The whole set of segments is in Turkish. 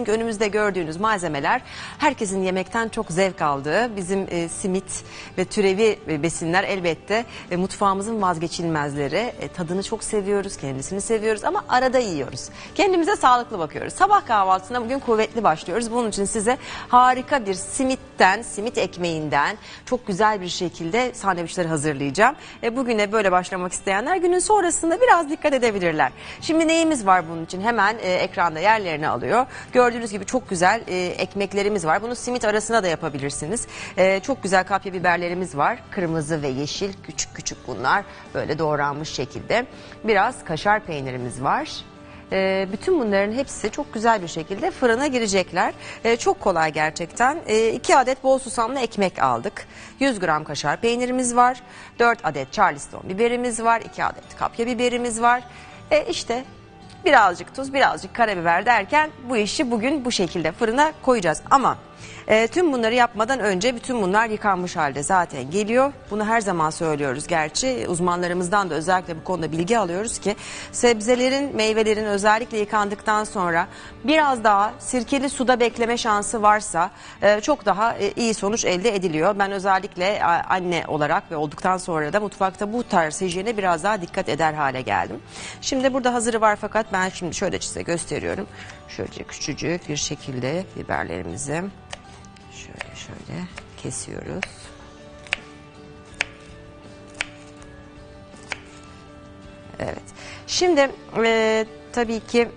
Çünkü önümüzde gördüğünüz malzemeler herkesin yemekten çok zevk aldığı bizim e, simit ve türevi e, besinler elbette e, mutfağımızın vazgeçilmezleri. E, tadını çok seviyoruz, kendisini seviyoruz ama arada yiyoruz. Kendimize sağlıklı bakıyoruz. Sabah kahvaltısına bugün kuvvetli başlıyoruz. Bunun için size harika bir simitten, simit ekmeğinden çok güzel bir şekilde sandviçleri hazırlayacağım. E, bugüne böyle başlamak isteyenler günün sonrasında biraz dikkat edebilirler. Şimdi neyimiz var bunun için? Hemen e, ekranda yerlerini alıyor. Gördüğünüz gibi çok güzel e, ekmeklerimiz var. Bunu simit arasına da yapabilirsiniz. E, çok güzel kapya biberlerimiz var. Kırmızı ve yeşil küçük küçük bunlar. Böyle doğranmış şekilde. Biraz kaşar peynirimiz var. E, bütün bunların hepsi çok güzel bir şekilde fırına girecekler. E, çok kolay gerçekten. 2 adet bol susamlı ekmek aldık. 100 gram kaşar peynirimiz var. 4 adet charleston biberimiz var. 2 adet kapya biberimiz var. E, işte birazcık tuz, birazcık karabiber derken bu işi bugün bu şekilde fırına koyacağız. Ama e, tüm bunları yapmadan önce bütün bunlar yıkanmış halde zaten geliyor. Bunu her zaman söylüyoruz gerçi. Uzmanlarımızdan da özellikle bu konuda bilgi alıyoruz ki sebzelerin, meyvelerin özellikle yıkandıktan sonra biraz daha sirkeli suda bekleme şansı varsa e, çok daha e, iyi sonuç elde ediliyor. Ben özellikle anne olarak ve olduktan sonra da mutfakta bu tarz hijyene biraz daha dikkat eder hale geldim. Şimdi burada hazırı var fakat ben şimdi şöyle size gösteriyorum. Şöyle küçücük bir şekilde biberlerimizi şöyle şöyle kesiyoruz. Evet. Şimdi e, tabii ki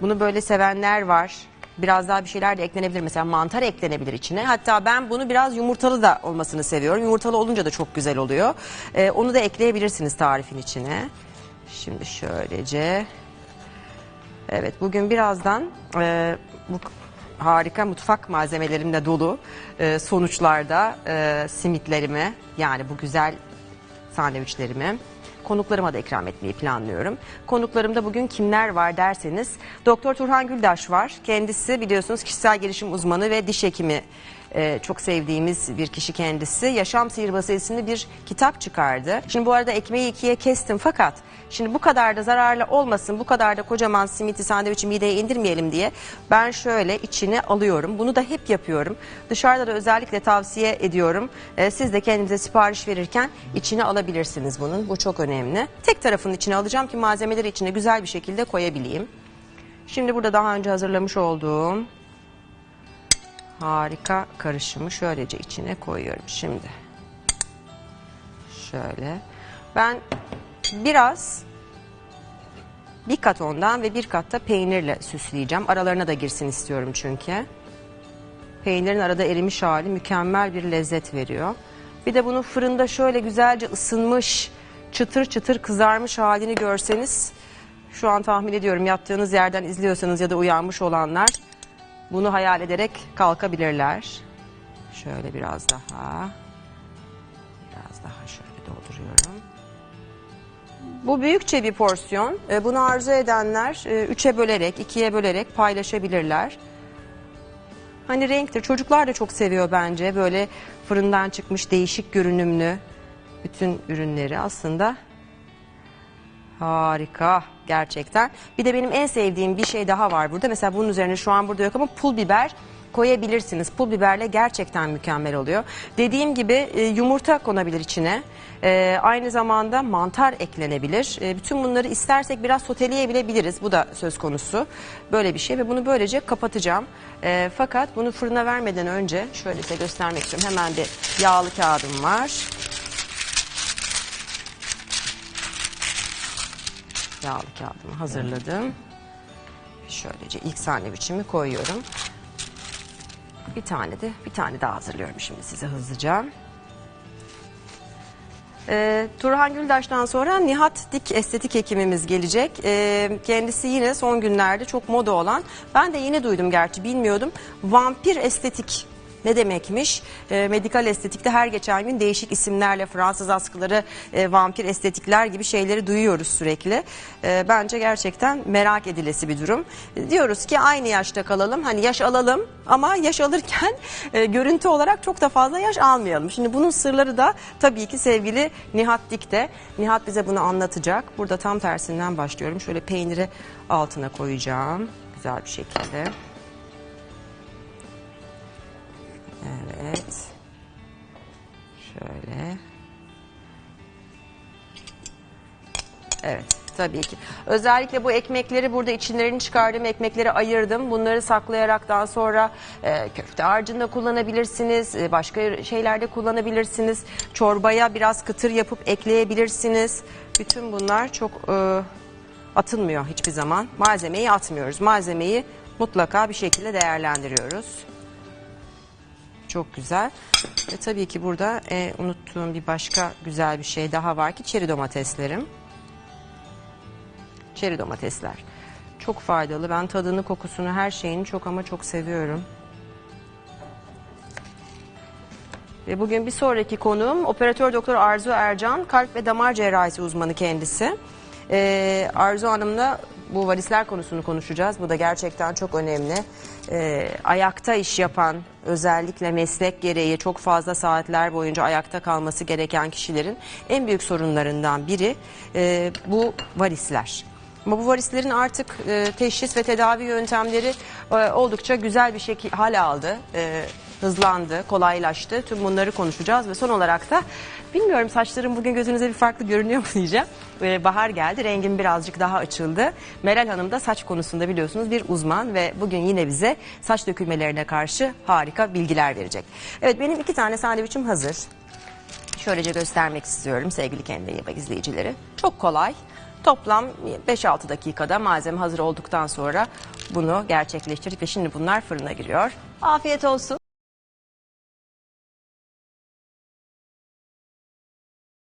bunu böyle sevenler var. Biraz daha bir şeyler de eklenebilir. Mesela mantar eklenebilir içine. Hatta ben bunu biraz yumurtalı da olmasını seviyorum. Yumurtalı olunca da çok güzel oluyor. E, onu da ekleyebilirsiniz tarifin içine. Şimdi şöylece. Evet bugün birazdan e, bu harika mutfak malzemelerimle dolu e, sonuçlarda e, simitlerimi yani bu güzel sandviçlerimi konuklarıma da ikram etmeyi planlıyorum. Konuklarımda bugün kimler var derseniz Doktor Turhan Güldaş var. Kendisi biliyorsunuz kişisel gelişim uzmanı ve diş hekimi e, çok sevdiğimiz bir kişi kendisi. Yaşam Sihirbazı isimli bir kitap çıkardı. Şimdi bu arada ekmeği ikiye kestim fakat şimdi bu kadar da zararlı olmasın, bu kadar da kocaman simiti sandviçi mideye indirmeyelim diye ben şöyle içine alıyorum. Bunu da hep yapıyorum. Dışarıda da özellikle tavsiye ediyorum. E, siz de kendinize sipariş verirken içine alabilirsiniz bunun. Bu çok önemli. Tek tarafının içine alacağım ki malzemeleri içine güzel bir şekilde koyabileyim. Şimdi burada daha önce hazırlamış olduğum harika karışımı şöylece içine koyuyorum şimdi. Şöyle. Ben biraz bir kat ondan ve bir kat da peynirle süsleyeceğim. Aralarına da girsin istiyorum çünkü. Peynirin arada erimiş hali mükemmel bir lezzet veriyor. Bir de bunu fırında şöyle güzelce ısınmış, çıtır çıtır kızarmış halini görseniz şu an tahmin ediyorum yattığınız yerden izliyorsanız ya da uyanmış olanlar bunu hayal ederek kalkabilirler. Şöyle biraz daha. Biraz daha şöyle dolduruyorum. Bu büyükçe bir porsiyon. E, Bunu arzu edenler e, üçe bölerek, ikiye bölerek paylaşabilirler. Hani renktir. Çocuklar da çok seviyor bence. Böyle fırından çıkmış değişik görünümlü bütün ürünleri aslında Harika gerçekten. Bir de benim en sevdiğim bir şey daha var burada. Mesela bunun üzerine şu an burada yok ama pul biber koyabilirsiniz. Pul biberle gerçekten mükemmel oluyor. Dediğim gibi e, yumurta konabilir içine. E, aynı zamanda mantar eklenebilir. E, bütün bunları istersek biraz soteleyebilebiliriz. Bu da söz konusu. Böyle bir şey ve bunu böylece kapatacağım. Fakat bunu fırına vermeden önce şöyle size göstermek istiyorum. Hemen bir yağlı kağıdım var. Yağlı kağıdımı hazırladım. Şöylece ilk sandviçimi koyuyorum. Bir tane de bir tane daha hazırlıyorum şimdi size hızlıca. Ee, Turhan Güldaş'tan sonra Nihat Dik estetik hekimimiz gelecek. Ee, kendisi yine son günlerde çok moda olan, ben de yeni duydum gerçi bilmiyordum. Vampir estetik ne demekmiş? E, medikal estetikte her geçen gün değişik isimlerle Fransız askıları, e, vampir estetikler gibi şeyleri duyuyoruz sürekli. E, bence gerçekten merak edilesi bir durum. E, diyoruz ki aynı yaşta kalalım. Hani yaş alalım ama yaş alırken e, görüntü olarak çok da fazla yaş almayalım. Şimdi bunun sırları da tabii ki sevgili Nihat Dik'te. Nihat bize bunu anlatacak. Burada tam tersinden başlıyorum. Şöyle peyniri altına koyacağım. güzel bir şekilde. Evet tabii ki. Özellikle bu ekmekleri burada içlerini çıkardığım ekmekleri ayırdım. Bunları saklayaraktan sonra e, köfte harcında kullanabilirsiniz. e, başka şeylerde kullanabilirsiniz. Çorbaya biraz kıtır yapıp ekleyebilirsiniz. Bütün bunlar çok e, atılmıyor hiçbir zaman. Malzemeyi atmıyoruz. Malzemeyi mutlaka bir şekilde değerlendiriyoruz. Çok güzel. Ve tabii ki burada e, unuttuğum bir başka güzel bir şey daha var ki çeri domateslerim. Çeri domatesler. Çok faydalı. Ben tadını, kokusunu, her şeyini çok ama çok seviyorum. Ve bugün bir sonraki konuğum operatör doktor Arzu Ercan, kalp ve damar cerrahisi uzmanı kendisi. Ee, Arzu Hanım'la bu varisler konusunu konuşacağız. Bu da gerçekten çok önemli. Ee, ayakta iş yapan, özellikle meslek gereği çok fazla saatler boyunca ayakta kalması gereken kişilerin en büyük sorunlarından biri e, bu varisler. Bu varislerin artık e, teşhis ve tedavi yöntemleri e, oldukça güzel bir şekilde hal aldı. E, hızlandı, kolaylaştı. Tüm bunları konuşacağız ve son olarak da bilmiyorum saçlarım bugün gözünüze bir farklı görünüyor mu diyeceğim. E, bahar geldi, rengim birazcık daha açıldı. Meral Hanım da saç konusunda biliyorsunuz bir uzman ve bugün yine bize saç dökülmelerine karşı harika bilgiler verecek. Evet benim iki tane sandviçim hazır. Şöylece göstermek istiyorum sevgili kendi izleyicileri. Çok kolay. Toplam 5-6 dakikada malzeme hazır olduktan sonra bunu gerçekleştirdik ve şimdi bunlar fırına giriyor. Afiyet olsun.